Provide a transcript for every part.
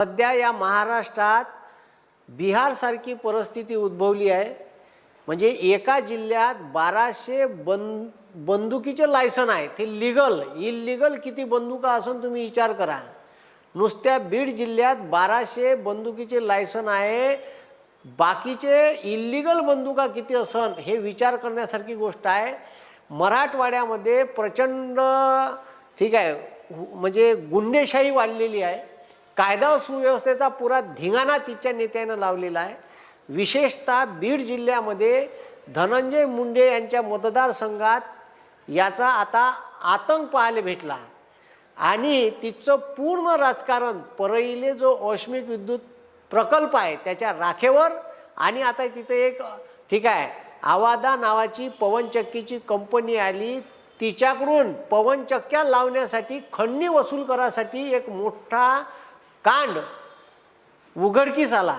सध्या या महाराष्ट्रात बिहारसारखी परिस्थिती उद्भवली आहे. म्हणजे एका जिल्ह्यात बाराशे बंद बंदुकीचे लायसन आहे. ते लिगल इलिगल किती बंदुका असून तुम्ही विचार करा. नुसत्या बीड जिल्ह्यात बाराशे बंदुकीचे लायसन आहे. बाकीचे इलिगल बंदुका किती असन हे विचार करण्यासारखी गोष्ट आहे. मराठवाड्यामध्ये प्रचंड ठीक आहे हु- म्हणजे गुंडेशाही वाढलेली आहे. कायदा सुव्यवस्थेचा पुरा धिंगाणा तिच्या नेत्यानं लावलेला आहे. विशेषतः बीड जिल्ह्यामध्ये धनंजय मुंडे यांच्या मतदारसंघात याचा आता आतंक पाहायला भेटला. आणि तिचं पूर्ण राजकारण परईले जो औष्मिक विद्युत प्रकल्प आहे त्याच्या राखेवर आणि आता तिथे एक ठीक आहे आवादा नावाची पवनचक्कीची कंपनी आली. तिच्याकडून पवनचक्क्या लावण्यासाठी खंडणी वसूल करासाठी एक मोठा कांड उघडकीस आला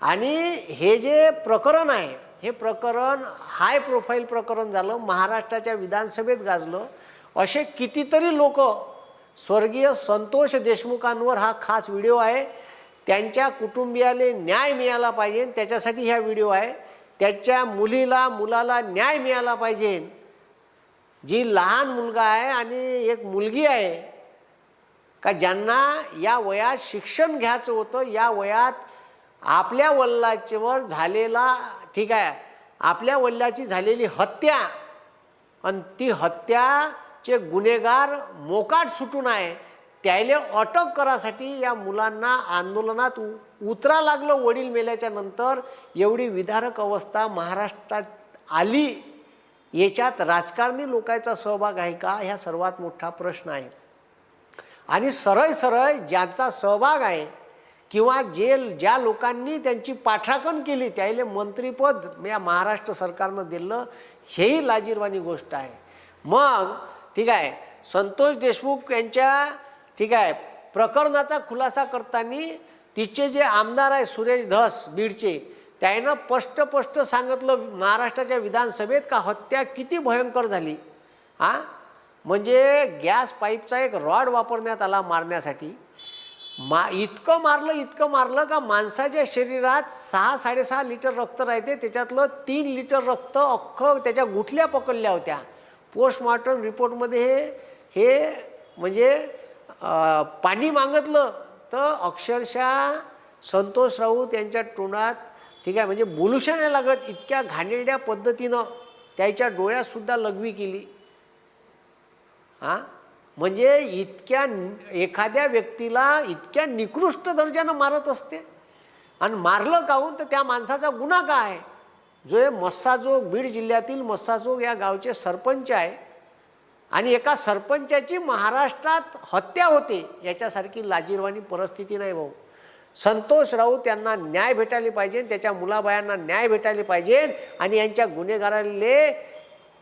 आणि हे जे प्रकरण आहे हे प्रकरण हाय प्रोफाईल प्रकरण झालं महाराष्ट्राच्या विधानसभेत गाजलं. असे कितीतरी लोक स्वर्गीय संतोष देशमुखांवर हा खास व्हिडिओ आहे. त्यांच्या कुटुंबियाले न्याय मिळाला पाहिजे त्याच्यासाठी ह्या व्हिडिओ आहे. त्याच्या मुलीला मुलाला न्याय मिळाला पाहिजे. जी लहान मुलगा आहे आणि एक मुलगी आहे का ज्यांना या वयात शिक्षण घ्यायचं होतं या वयात आपल्या वल्लाच्यावर झालेला ठीक आहे आपल्या वल्ल्याची झालेली हत्या आणि ती हत्याचे गुन्हेगार मोकाट सुटून आहे त्याले अटक करासाठी या मुलांना आंदोलनात उ- उतरा लागलं वडील मेल्याच्या नंतर. एवढी विदारक अवस्था महाराष्ट्रात आली. याच्यात राजकारणी लोकांचा सहभाग आहे का? ह्या सर्वात मोठा प्रश्न आहे. आणि सरळ सरळ ज्यांचा सहभाग आहे किंवा जे ज्या लोकांनी त्यांची पाठराखण केली त्याला मंत्रीपद या महाराष्ट्र सरकारनं दिलं हेही लाजीरवाणी गोष्ट आहे. मग ठीक आहे संतोष देशमुख यांच्या ठीक आहे प्रकरणाचा खुलासा करताना तिचे जे आमदार आहे सुरेश धस बीडचे त्यानं स्पष्ट स्पष्ट सांगितलं महाराष्ट्राच्या विधानसभेत का हत्या किती भयंकर झाली? हां म्हणजे गॅस पाईपचा एक रॉड वापरण्यात आला मारण्यासाठी. मा इतकं मारलं इतकं मारलं का माणसाच्या शरीरात सहा साडेसहा लिटर रक्त राहते. त्याच्यातलं तीन लिटर रक्त अख्खं त्याच्या गुठल्या पकडल्या होत्या. पोस्टमॉर्टम रिपोर्टमध्ये हे हे म्हणजे पाणी मागितलं तर अक्षरशः संतोष राऊत यांच्या तोंडात ठीक आहे म्हणजे बोलूशा नाही लागत इतक्या घाणेरड्या पद्धतीनं त्याच्या डोळ्यातसुद्धा लघवी केली. हां? म्हणजे इतक्या एखाद्या व्यक्तीला इतक्या निकृष्ट दर्जानं मारत असते. आणि मारलं काहून? तर त्या माणसाचा गुन्हा काय आहे? जो हे मस्साजोग बीड जिल्ह्यातील मस्साजोग या गावचे सरपंच आहे. आणि एका सरपंचाची महाराष्ट्रात हत्या होते. याच्यासारखी लाजीरवाणी परिस्थिती नाही भाऊ. संतोष राऊत यांना न्याय भेटायला पाहिजे त्याच्या मुलाबायांना न्याय भेटायला पाहिजे आणि यांच्या गुन्हेगाराले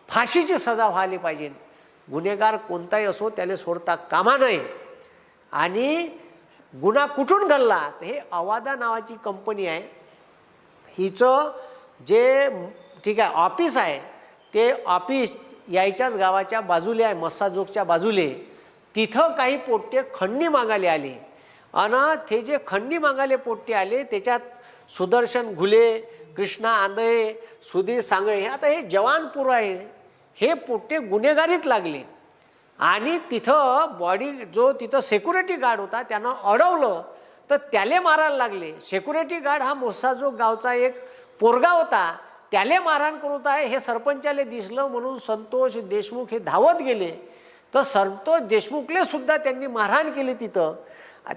फाशीची सजा व्हायला पाहिजे. गुन्हेगार कोणताही असो त्याला सोडता कामा नये. आणि गुन्हा कुठून घडला? हे अवादा नावाची कंपनी आहे. हिचं जे ठीक आहे ऑफिस आहे ते ऑफिस यायच्याच गावाच्या बाजूले आहे मस्साजोगच्या बाजूले. तिथं काही पोट्टे खंडणी मागायला आले. आणि ते जे खंडणी मागायला पोट्टे आले त्याच्यात सुदर्शन घुले कृष्णा आंधळे सुधीर सांगळे हे आता हे जवानपूर आहे. हे पोट्टे गुन्हेगारीत लागले. आणि तिथं बॉडी जो तिथं सेक्युरिटी गार्ड होता त्यानं अडवलं तर त्याले मारायला लागले. सेक्युरिटी गार्ड हा मोसाजो गावचा एक पोरगा होता त्याले मारहाण करत आहे हे सरपंचाले दिसलं म्हणून संतोष देशमुख हे धावत गेले. तर संतोष देशमुखले सुद्धा त्यांनी मारहाण केली तिथं.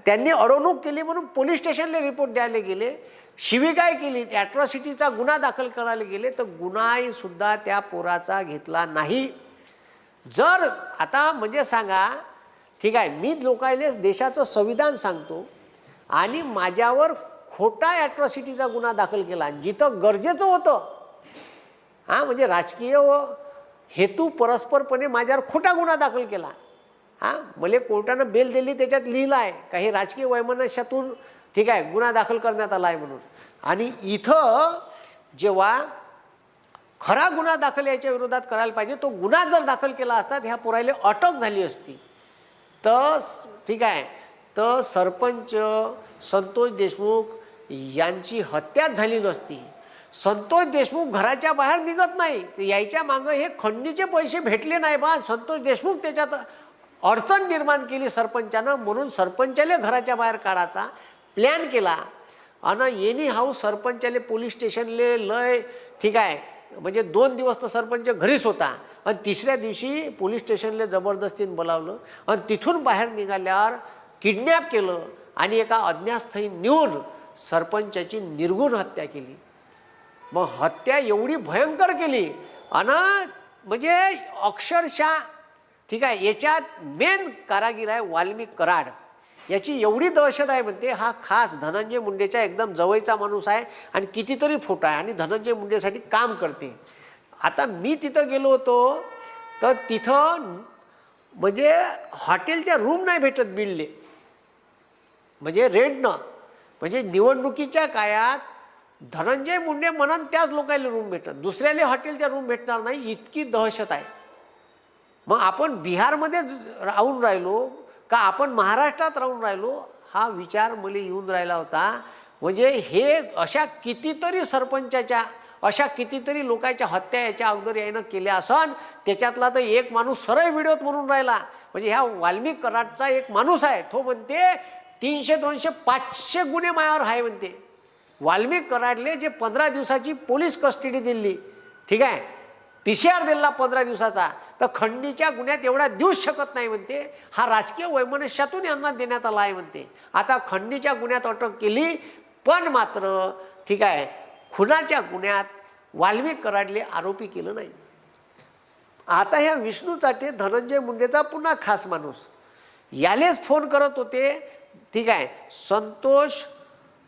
त्यांनी अडवणूक केली म्हणून पोलीस स्टेशनला रिपोर्ट द्यायला गेले. शिवीगाय केली ॲट्रॉसिटीचा गुन्हा दाखल करायला गेले तर गुन्हाही सुद्धा त्या पोराचा घेतला नाही. जर आता म्हणजे सांगा ठीक आहे मी लोकायलेच देशाचं संविधान सांगतो आणि माझ्यावर खोटा ॲट्रॉसिटीचा गुन्हा दाखल केला जिथं गरजेचं होतं हां म्हणजे राजकीय व हेतू परस्परपणे माझ्यावर खोटा गुन्हा दाखल केला. हां मला कोर्टानं बेल दिली त्याच्यात लिहिलं आहे काही राजकीय वैमनस्यातून ठीक आहे गुन्हा दाखल करण्यात आला आहे म्हणून. आणि इथं जेव्हा खरा गुन्हा दाखल याच्या विरोधात करायला पाहिजे तो गुन्हा जर दाखल केला असता ह्या पोरायला अटक झाली असती. तर ठीक आहे तर सरपंच संतोष देशमुख यांची हत्याच झाली नसती. संतोष देशमुख घराच्या बाहेर निघत नाही. तर यायच्या मागं हे खंडीचे पैसे भेटले नाही बा. संतोष देशमुख त्याच्यात अडचण निर्माण केली सरपंचानं म्हणून सरपंचाला घराच्या बाहेर काढायचा. प्लॅन केला. आणि एनी हाऊ सरपंचाले पोलीस स्टेशनले लय ठीक आहे म्हणजे दोन दिवस तर सरपंच घरीच होता. आणि तिसऱ्या दिवशी पोलीस स्टेशनला जबरदस्तीने बोलावलं. आणि तिथून बाहेर निघाल्यावर किडनॅप केलं आणि एका अज्ञातस्थळी नेऊन सरपंचाची निर्गुण हत्या केली. मग हत्या एवढी भयंकर केली. आणि म्हणजे अक्षरशः ठीक आहे याच्यात मेन कारागीर आहे वाल्मिक कराड. याची एवढी दहशत आहे म्हणते हा खास धनंजय मुंडेच्या एकदम जवळचा माणूस आहे आणि कितीतरी फोटो आहे आणि धनंजय मुंडेसाठी काम करते. आता मी तिथं गेलो होतो तर तिथं म्हणजे हॉटेलच्या रूम नाही भेटत बिल्डले म्हणजे रेंटनं म्हणजे निवडणुकीच्या काळात धनंजय मुंडे म्हणून त्याच लोकांना रूम भेटत. दुसऱ्याला हॉटेलच्या रूम भेटणार नाही इतकी दहशत आहे. मग आपण बिहारमध्ये राहून राहिलो का आपण महाराष्ट्रात राहून राहिलो हा विचार मला येऊन राहिला होता. म्हणजे हे अशा कितीतरी सरपंचाच्या अशा कितीतरी लोकांच्या हत्या याच्या अगोदर यानं केल्या असन त्याच्यातला तर एक माणूस सरळ व्हिडिओत म्हणून राहिला. म्हणजे ह्या वाल्मिक कराडचा एक माणूस आहे तो म्हणते तीनशे दोनशे पाचशे गुन्हे मायावर आहे म्हणते. वाल्मिक कराडले जे पंधरा दिवसाची पोलीस कस्टडी दिली. ठीक आहे? पी सी आर दिला पंधरा दिवसाचा तर खंडीच्या गुन्ह्यात एवढा देऊच शकत नाही म्हणते. हा राजकीय वैमनस्यातून यांना देण्यात आला आहे म्हणते. आता खंडीच्या गुन्ह्यात अटक केली पण मात्र ठीक आहे खुनाच्या गुन्ह्यात वाल्मिक कराडले आरोपी केलं नाही. आता ह्या विष्णू चाटे धनंजय मुंडेचा पुन्हा खास माणूस. यालेच फोन करत होते ठीक आहे संतोष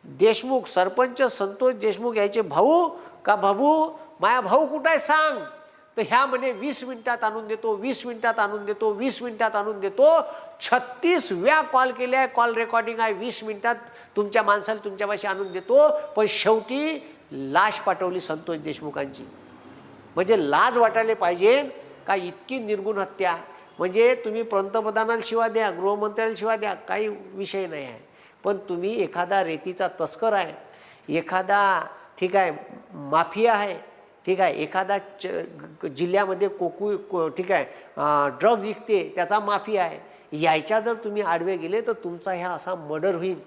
देशमुख सरपंच संतोष देशमुख याचे भाऊ का भाऊ माया भाऊ कुठं आहे सांग. तर ह्या म्हणे वीस मिनिटात आणून देतो वीस मिनिटात आणून देतो वीस मिनिटात आणून देतो. छत्तीस व्या कॉल केले आहे कॉल रेकॉर्डिंग आहे वीस मिनिटात तुमच्या माणसाला तुमच्यापाशी आणून देतो. पण शेवटी लाश पाठवली संतोष देशमुखांची. म्हणजे लाज वाटायला पाहिजे का इतकी निर्गुण हत्या? म्हणजे तुम्ही पंतप्रधानाला शिवा द्या गृहमंत्र्याला शिवा द्या काही विषय नाही आहे. पण तुम्ही एखादा रेतीचा तस्कर आहे एखादा ठीक आहे माफिया आहे ठीक आहे एखादा च जिल्ह्यामध्ये कोकू को ठीक आहे ड्रग्ज विकते त्याचा माफी आहे. यायच्या जर तुम्ही आडवे गेले तर तुमचा ह्या असा मर्डर होईल.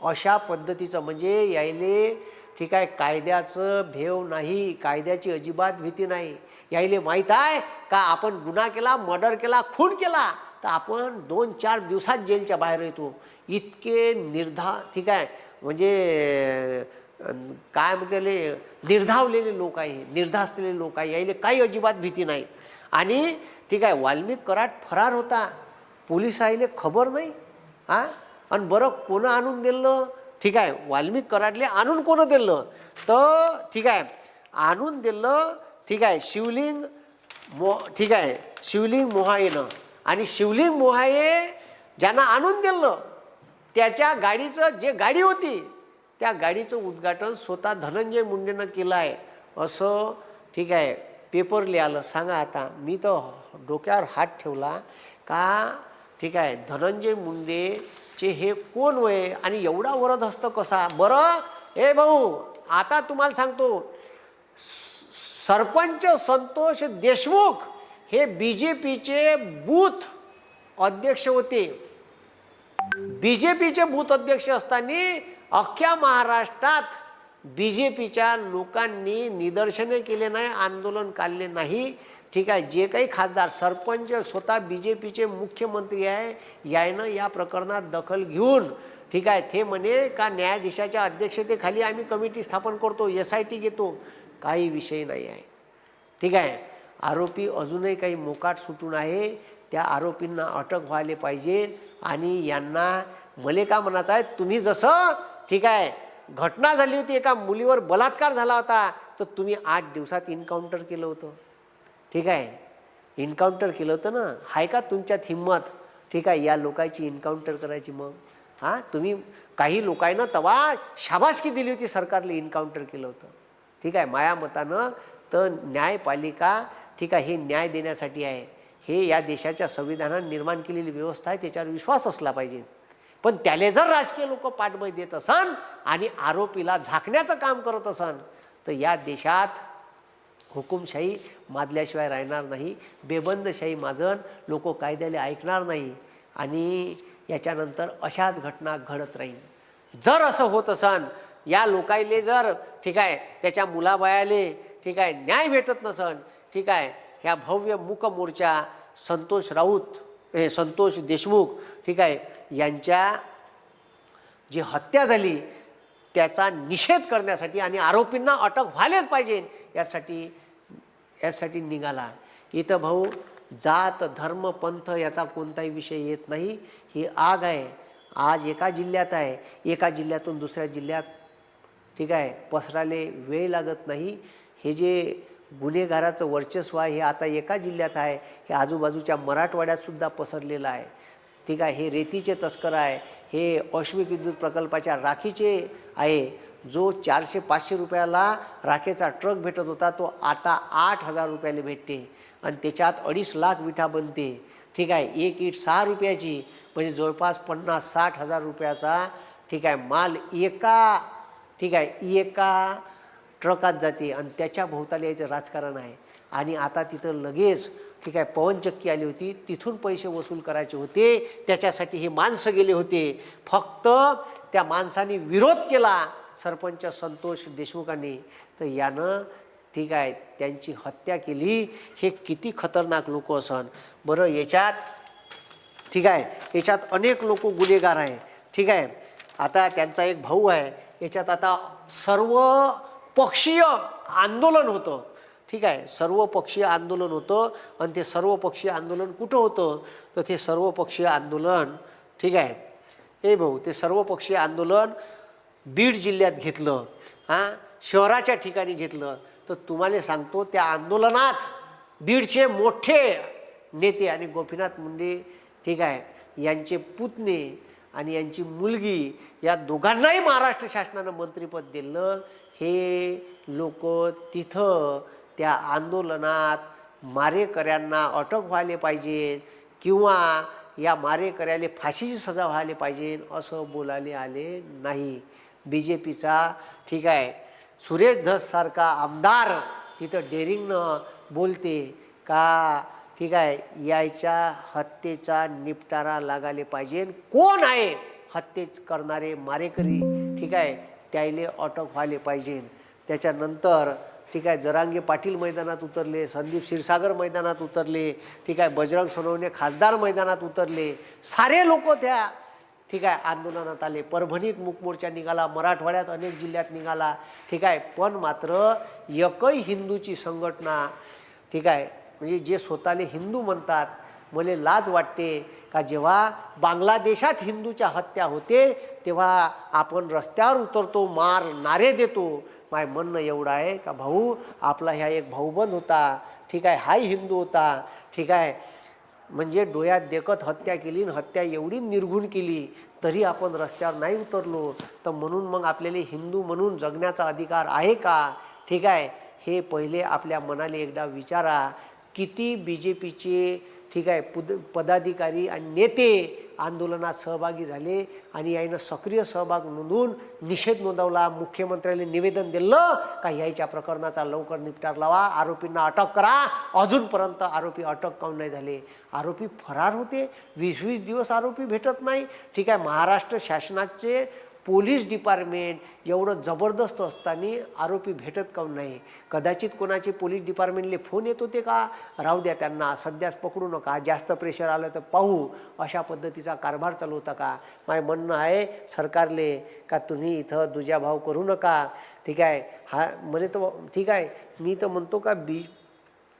अशा पद्धतीचं म्हणजे यायले ठीक आहे कायद्याचं भेव नाही कायद्याची अजिबात भीती नाही. यायले माहीत आहे का आपण गुन्हा केला मर्डर केला खून केला तर आपण दोन चार दिवसात जेलच्या बाहेर येतो. इतके निर्धा ठीक आहे म्हणजे काय म्हणते निर्धावलेले लोक आहे निर्धास्तलेले लोक आहे. यायले काही अजिबात भीती नाही. आणि ठीक आहे वाल्मिक कराड फरार होता. पोलीस आईले खबर नाही. हा? आणि बरं कोणं आणून दिलं? ठीक आहे वाल्मिक कराडले आणून कोणं दिलं? तर ठीक आहे आणून दिलं ठीक आहे शिवलिंग मो ठीक आहे शिवलिंग मोहायेनं. आणि शिवलिंग मोहाये ज्यांना आणून दिलं त्याच्या गाडीचं जे गाडी होती त्या गाडीचं उद्घाटन स्वतः धनंजय मुंडेनं केलं आहे. असं ठीक आहे पेपर लिहालं सांगा आता मी तर डोक्यावर हात ठेवला का ठीक आहे धनंजय मुंडेचे हे कोण वय? आणि एवढा वरद हस्त कसा? बरं? हे भाऊ आता तुम्हाला सांगतो सरपंच संतोष देशमुख हे बी जे पीचे बूथ अध्यक्ष होते. बी जे पीचे बूथ अध्यक्ष असताना अख्ख्या महाराष्ट्रात बी जे पीच्या लोकांनी निदर्शने केले नाही आंदोलन काढले नाही. ठीक आहे जे काही खासदार सरपंच स्वतः बी जे पीचे मुख्यमंत्री आहे यायनं या प्रकरणात दखल घेऊन ठीक आहे ते म्हणे का न्यायाधीशाच्या अध्यक्षतेखाली आम्ही कमिटी स्थापन करतो एस आय टी घेतो. काही विषय नाही आहे. ठीक आहे आरोपी अजूनही काही मोकाट सुटून आहे. त्या आरोपींना अटक व्हायला पाहिजे आणि यांना मले का म्हणायचं आहे तुम्ही जसं ठीक आहे. घटना झाली होती एका मुलीवर बलात्कार झाला होता. तर तुम्ही आठ दिवसात इन्काउंटर केलं होतं. ठीक आहे. इन्काउंटर केलं होतं ना? आहे का तुमच्यात हिंमत? ठीक आहे या लोकांची इन्काउंटर करायची मग. हां? तुम्ही काही लोकांना तवा शाबासकी दिली होती सरकारला इन्काउंटर केलं होतं. ठीक आहे माया मतानं तर न्यायपालिका ठीक आहे हे न्याय देण्यासाठी आहे. हे या देशाच्या संविधानात निर्माण केलेली व्यवस्था आहे त्याच्यावर विश्वास असला पाहिजे. पण त्याले जर राजकीय लोक पाठबळ देत असन आणि आरोपीला झाकण्याचं काम करत असन तर या देशात हुकुमशाही माजल्याशिवाय राहणार नाही बेबंदशाही माजन लोक कायद्याले ऐकणार नाही आणि याच्यानंतर अशाच घटना घडत राहील जर असं होत असन या लोकायले जर ठीक आहे त्याच्या मुलाबायाले ठीक आहे न्याय भेटत नसन ठीक आहे ह्या भव्य मूक मोर्चा संतोष राऊत हे संतोष देशमुख ठीक आहे यांच्या जी हत्या झाली त्याचा निषेध करण्यासाठी आणि आरोपींना अटक व्हायलाच पाहिजे यासाठी यासाठी निघाला. इथं भाऊ जात धर्म पंथ याचा कोणताही विषय येत नाही. ही आग आहे. आज एका जिल्ह्यात आहे. एका जिल्ह्यातून दुसऱ्या जिल्ह्यात ठीक आहे पसराले वेळ लागत नाही. हे जे गुन्हेगाराचं वर्चस्व आहे हे आता एका जिल्ह्यात आहे. हे आजूबाजूच्या मराठवाड्यातसुद्धा पसरलेलं आहे. ठीक आहे हे रेतीचे तस्कर आहे हे औष्मिक विद्युत प्रकल्पाच्या राखीचे आहे. जो चारशे पाचशे रुपयाला राखेचा ट्रक भेटत होता तो आता आठ हजार रुपयाला भेटते. आणि त्याच्यात अडीच लाख विठा बनते. ठीक आहे एक ईट सहा रुपयाची म्हणजे जवळपास पन्नास साठ हजार रुपयाचा ठीक आहे माल एका ठीक आहे एका ट्रकात जाते. आणि त्याच्या भोवताली याचं राजकारण आहे. आणि आता तिथं लगेच ठीक आहे पवनचक्की आली होती तिथून पैसे वसूल करायचे होते त्याच्यासाठी हे माणसं गेले होते. फक्त त्या माणसाने विरोध केला सरपंच संतोष देशमुखांनी. तर यानं ठीक आहे त्यांची हत्या केली हे किती खतरनाक लोक असन. बरं याच्यात ठीक आहे याच्यात अनेक लोक गुन्हेगार आहे. ठीक आहे आता त्यांचा एक भाऊ आहे याच्यात आता सर्व पक्षीय आंदोलन होतं. ठीक आहे सर्वपक्षीय आंदोलन होतं आणि ते सर्वपक्षीय आंदोलन कुठं होतं? तर ते सर्वपक्षीय आंदोलन ठीक आहे. हे भाऊ ते सर्वपक्षीय आंदोलन बीड जिल्ह्यात घेतलं हां? शहराच्या ठिकाणी घेतलं. तर तुम्हाला सांगतो त्या आंदोलनात बीडचे मोठे नेते आणि गोपीनाथ मुंडे ठीक आहे यांचे पुतणे आणि यांची मुलगी या दोघांनाही महाराष्ट्र शासनानं मंत्रिपद दिलं. हे लोक तिथं त्या आंदोलनात मारेकऱ्यांना अटक व्हायला पाहिजे किंवा या मारेकऱ्याले फाशीची सजा व्हायला पाहिजे असं बोलायला आले नाही. बी जे पीचा ठीक आहे. सुरेश धससारखा आमदार तिथं डेरिंगनं बोलते का ठीक आहे यायच्या हत्येचा निपटारा लागायला पाहिजे. कोण आहे हत्ये करणारे मारेकरी? ठीक आहे त्याले अटक व्हायला पाहिजे. त्याच्यानंतर ठीक आहे जरांगे पाटील मैदानात उतरले संदीप क्षीरसागर मैदानात उतरले ठीक आहे बजरंग सोनवणे खासदार मैदानात उतरले सारे लोक त्या ठीक आहे आंदोलनात आले. परभणीत मूकमोर्चा निघाला मराठवाड्यात अनेक जिल्ह्यात निघाला ठीक आहे पण मात्र एकही हिंदूची संघटना ठीक आहे म्हणजे जे स्वतःले हिंदू म्हणतात मला लाज वाटते का जेव्हा बांगलादेशात हिंदूच्या हत्या होते तेव्हा आपण रस्त्यावर उतरतो मार नारे देतो माय म्हणणं एवढं आहे का भाऊ आपला ह्या एक भाऊबंद होता ठीक आहे हाही हिंदू होता ठीक आहे. म्हणजे डोळ्यात देखत हत्या केली आणि हत्या एवढी निर्घुण केली तरी आपण रस्त्यावर नाही उतरलो. तर म्हणून मग आपल्याला हिंदू म्हणून जगण्याचा अधिकार आहे का? ठीक आहे. हे पहिले आपल्या मनाले एकदा विचारा. किती बी जे पीचे ठीक आहे पुद पदाधिकारी आणि नेते आंदोलनात सहभागी झाले आणि याईनं सक्रिय सहभाग नोंदवून निषेध नोंदवला. मुख्यमंत्र्यांनी निवेदन दिलं का यायच्या प्रकरणाचा लवकर निपटार लावा. आरोपींना अटक करा. अजूनपर्यंत आरोपी अटक काऊन नाही झाले? आरोपी फरार होते. वीस वीस दिवस आरोपी भेटत नाही. ठीक आहे महाराष्ट्र शासनाचे पोलीस डिपार्टमेंट एवढं जबरदस्त असताना आरोपी भेटत काऊन नाही? कदाचित कोणाचे पोलीस डिपार्टमेंटले फोन येत होते का? राहू द्या त्यांना सध्याच पकडू नका जास्त प्रेशर आलं तर पाहू अशा पद्धतीचा कारभार चालू होता का? माझं म्हणणं आहे सरकारले का तुम्ही इथं दुजाभाव करू नका. ठीक आहे हा म्हणे तर ठीक आहे मी तर म्हणतो का बी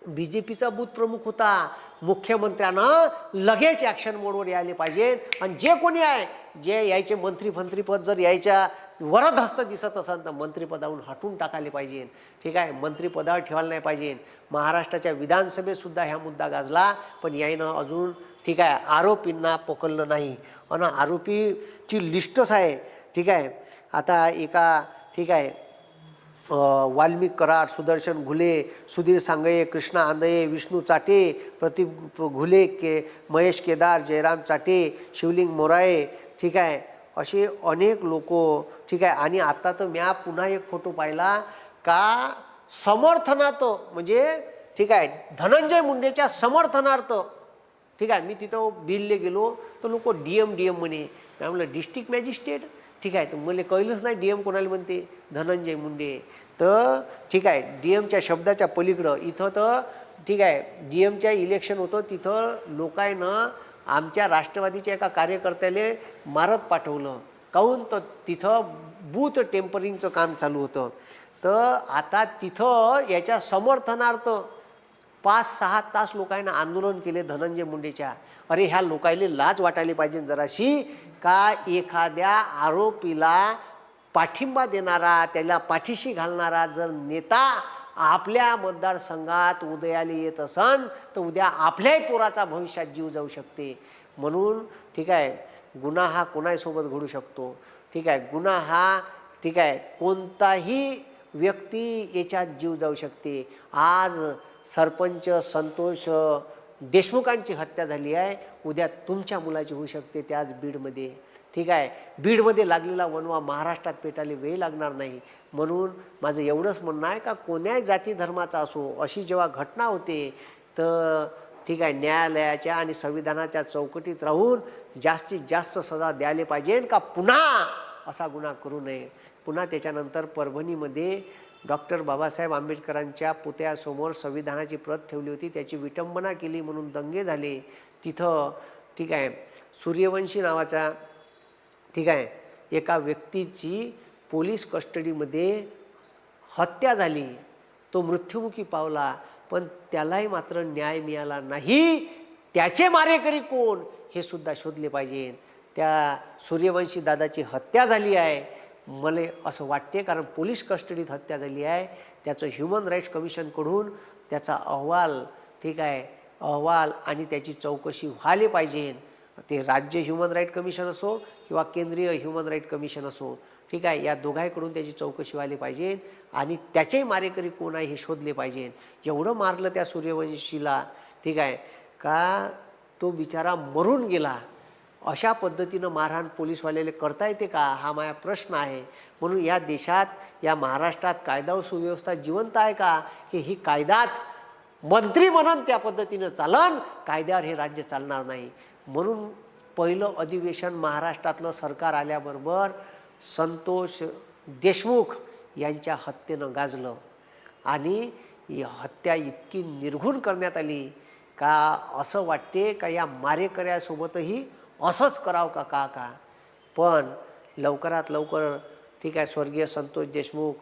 बी जे पीचा बूथ प्रमुख होता. मुख्यमंत्र्यानं लगेच ॲक्शन मोडवर यायला पाहिजे. आणि जे कोणी आहे जे यायचे मंत्री मंत्रीपद जर यायच्या वरद हस्त दिसत असेल तर मंत्रिपदाहून हटून टाकायला पाहिजे. ठीक आहे? मंत्रिपदावर ठेवायला नाही पाहिजे. महाराष्ट्राच्या विधानसभेतसुद्धा ह्या मुद्दा गाजला पण यायनं अजून ठीक आहे आरोपींना पकडलं नाही. आणि आरोपीची लिस्टच आहे ठीक आहे? आता एका ठीक आहे वाल्मिक कराड सुदर्शन घुले सुधीर सांगये कृष्णा आंदये विष्णू चाटे प्रतीप घुले के महेश केदार जयराम चाटे शिवलिंग मोराळे ठीक आहे? असे अनेक लोक ठीक आहे? आणि आता तर म्या पुन्हा एक फोटो पाहिला का समर्थनार्थ म्हणजे ठीक आहे धनंजय मुंडेच्या समर्थनार्थ ठीक आहे? मी तिथं बिलले गेलो तर लोक डी एम डी एम म्हणे. मी म्हणलं डिस्ट्रिक्ट मॅजिस्ट्रेट ठीक आहे तर मला कळलंच नाही डी एम कोणाला म्हणते धनंजय मुंडे. तर ठीक आहे डी एमच्या शब्दाच्या पलीकडं इथं तर ठीक आहे डी एमच्या इलेक्शन होतं तिथं लोकांना आमच्या राष्ट्रवादीच्या एका कार्यकर्त्याले मारत पाठवलं. काहून? तर तिथं बूथ टेम्परिंगचं काम चालू होतं. तर आता तिथं याच्या समर्थनार्थ पाच सहा तास लोकांना आंदोलन केले धनंजय मुंडेच्या. अरे ह्या लोकायले लाज वाटायला पाहिजे जराशी. का एखाद्या आरोपीला पाठिंबा देणारा त्याला पाठीशी घालणारा जर नेता आपल्या मतदारसंघात उदयाला येत असन तर उद्या आपल्याही पोराचा भविष्यात जीव जाऊ शकते. म्हणून ठीक आहे गुन्हा हा कोणासोबत घडू शकतो? ठीक आहे गुन्हा हा ठीक आहे कोणताही व्यक्ती याच्यात जीव जाऊ शकते. आज सरपंच संतोष देशमुखांची हत्या झाली आहे. उद्या तुमच्या मुलाची होऊ शकते त्याच बीडमध्ये. ठीक आहे? बीडमध्ये लागलेला वनवा महाराष्ट्रात पेटायला वेळ लागणार नाही. म्हणून माझं एवढंच म्हणणं आहे का कोण्याही जाती धर्माचा असो अशी जेव्हा घटना होते तर ठीक आहे न्यायालयाच्या आणि संविधानाच्या चौकटीत राहून जास्तीत जास्त सजा द्यायला पाहिजे का पुन्हा असा गुन्हा करू नये. पुन्हा त्याच्यानंतर परभणीमध्ये डॉक्टर बाबासाहेब आंबेडकरांच्या पुतळ्यासमोर संविधानाची प्रत ठेवली होती. त्याची विटंबना केली म्हणून दंगे झाले. तिथं ठीक आहे सूर्यवंशी नावाचा ठीक आहे एका व्यक्तीची पोलीस कस्टडीमध्ये हत्या झाली. तो मृत्युमुखी पावला. पण त्यालाही मात्र न्याय मिळाला नाही. त्याचे मारेकरी कोण? हे सुद्धा शोधले पाहिजे त्या सूर्यवंशी दादाची हत्या झाली आहे. मला असं वाटते कारण पोलीस कस्टडीत हत्या झाली आहे. त्याचं ह्युमन राईट्स कमिशनकडून त्याचा अहवाल ठीक आहे अहवाल आणि त्याची चौकशी व्हायला पाहिजे. ते राज्य ह्युमन राईट कमिशन असो किंवा केंद्रीय ह्युमन राईट कमिशन असो ठीक आहे या दोघांकडून त्याची चौकशी व्हायला पाहिजे आणि त्याचेही मारेकरी कोण आहे हे शोधले पाहिजे. एवढं मारलं त्या सूर्यवंशीला ठीक आहे का तो बिचारा मरून गेला. अशा पद्धतीनं मारहाण पोलीसवाल्याला करता येते का? हा माझा प्रश्न आहे. म्हणून या देशात या महाराष्ट्रात कायदा व सुव्यवस्था जिवंत आहे का? की ही कायदाच मंत्री म्हणून त्या पद्धतीनं चालन कायद्यावर हे राज्य चालणार नाही. म्हणून पहिलं अधिवेशन महाराष्ट्रातलं सरकार आल्याबरोबर संतोष देशमुख यांच्या हत्येनं गाजलं. आणि ही हत्या इतकी निर्घुण करण्यात आली का? असं वाटते का या मारेकऱ्यासोबतही असंच करावं का का का? पण लवकरात लवकर ठीक आहे स्वर्गीय संतोष देशमुख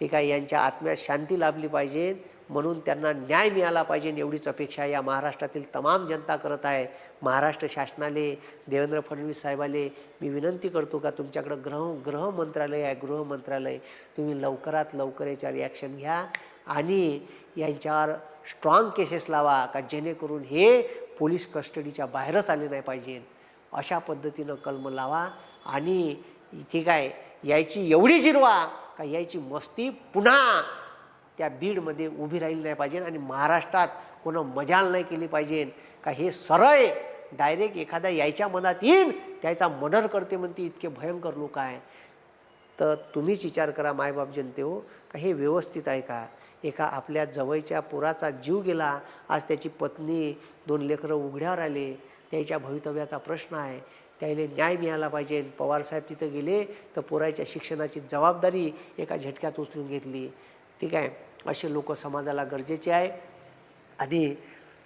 ठीक आहे यांच्या आत्म्यात शांती लाभली पाहिजे म्हणून त्यांना न्याय मिळाला पाहिजे एवढीच अपेक्षा या महाराष्ट्रातील तमाम जनता करत आहे. महाराष्ट्र शासनाले देवेंद्र फडणवीस साहेबाले मी विनंती करतो का तुमच्याकडं ग्रह गृह मंत्रालय आहे गृह मंत्रालय. तुम्ही लवकरात लवकर याच्यावर रिॲक्शन घ्या आणि यांच्यावर स्ट्रॉंग केसेस लावा का जेणेकरून हे पोलीस कस्टडीच्या बाहेरच आले नाही पाहिजे. अशा पद्धतीनं कलम लावा. आणि ठीक आहे यायची एवढी जिरवा का यायची मस्ती पुन्हा त्या बीडमध्ये उभी राहिली नाही पाहिजे आणि महाराष्ट्रात कोणं मजाल नाही केली पाहिजे. का हे सरळ डायरेक्ट एखाद्या यायच्या मनात येईन त्याचा मर्डर करते म्हणते इतके भयंकर लोक आहे तर तुम्हीच विचार करा मायबाप जनते हो का हे व्यवस्थित आहे का? एका आपल्या जवळच्या पुराचा जीव गेला आज त्याची पत्नी दोन लेकरं उघड्यावर आले त्याच्या भवितव्याचा प्रश्न आहे. त्याला न्याय मिळाला पाहिजे. पवारसाहेब तिथं गेले तर पोराच्या शिक्षणाची जबाबदारी एका झटक्यात उचलून घेतली. ठीक आहे? असे लोक समाजाला गरजेचे आहे. आणि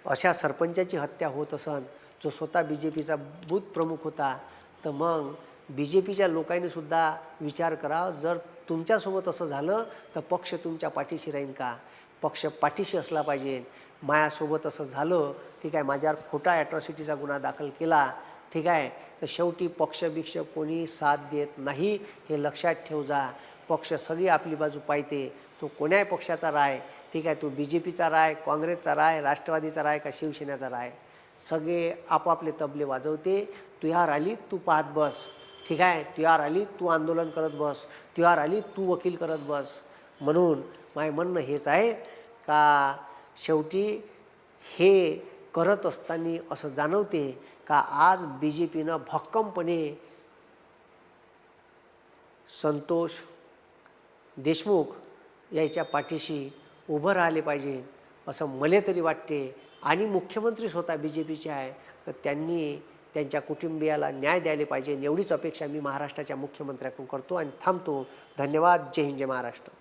अशा सरपंचाची हत्या होत असन जो स्वतः बी जे पीचा बूथ प्रमुख होता तर मग बी जे पीच्या लोकांनीसुद्धा विचार करा जर तुमच्यासोबत असं झालं तर पक्ष तुमच्या पाठीशी राहीन का? पक्ष पाठीशी असला पाहिजे. मायासोबत असं झालं ठीक आहे माझ्यावर खोटा ॲट्रॉसिटीचा गुन्हा दाखल केला ठीक आहे तर शेवटी पक्षभिक्ष कोणी साथ देत नाही हे लक्षात ठेव जा. पक्ष सगळी आपली बाजू पाहते तो कोण्याही पक्षाचा राय ठीक आहे तो बी जे पीचा राय काँग्रेसचा राय राष्ट्रवादीचा राय का शिवसेनेचा राय? सगळे आपापले तबले वाजवते तुहार आली तू पाहत बस. ठीक आहे तुहार आली तू आंदोलन करत बस. तुझ्यावर आली तू वकील करत बस. म्हणून माय म्हणणं हेच आहे का शेवटी हे करत असताना असं जाणवते का आज बी जे पीनं भक्कमपणे संतोष देशमुख याच्या पाठीशी उभं राहिले पाहिजे असं मला तरी वाटते. आणि मुख्यमंत्री स्वतः बी जे पीचे आहे तर त्यांनी त्यांच्या कुटुंबियाला न्याय द्यायला पाहिजे. एवढीच अपेक्षा मी महाराष्ट्राच्या मुख्यमंत्र्याकडून करतो आणि थांबतो. धन्यवाद. जय हिंद जय महाराष्ट्र.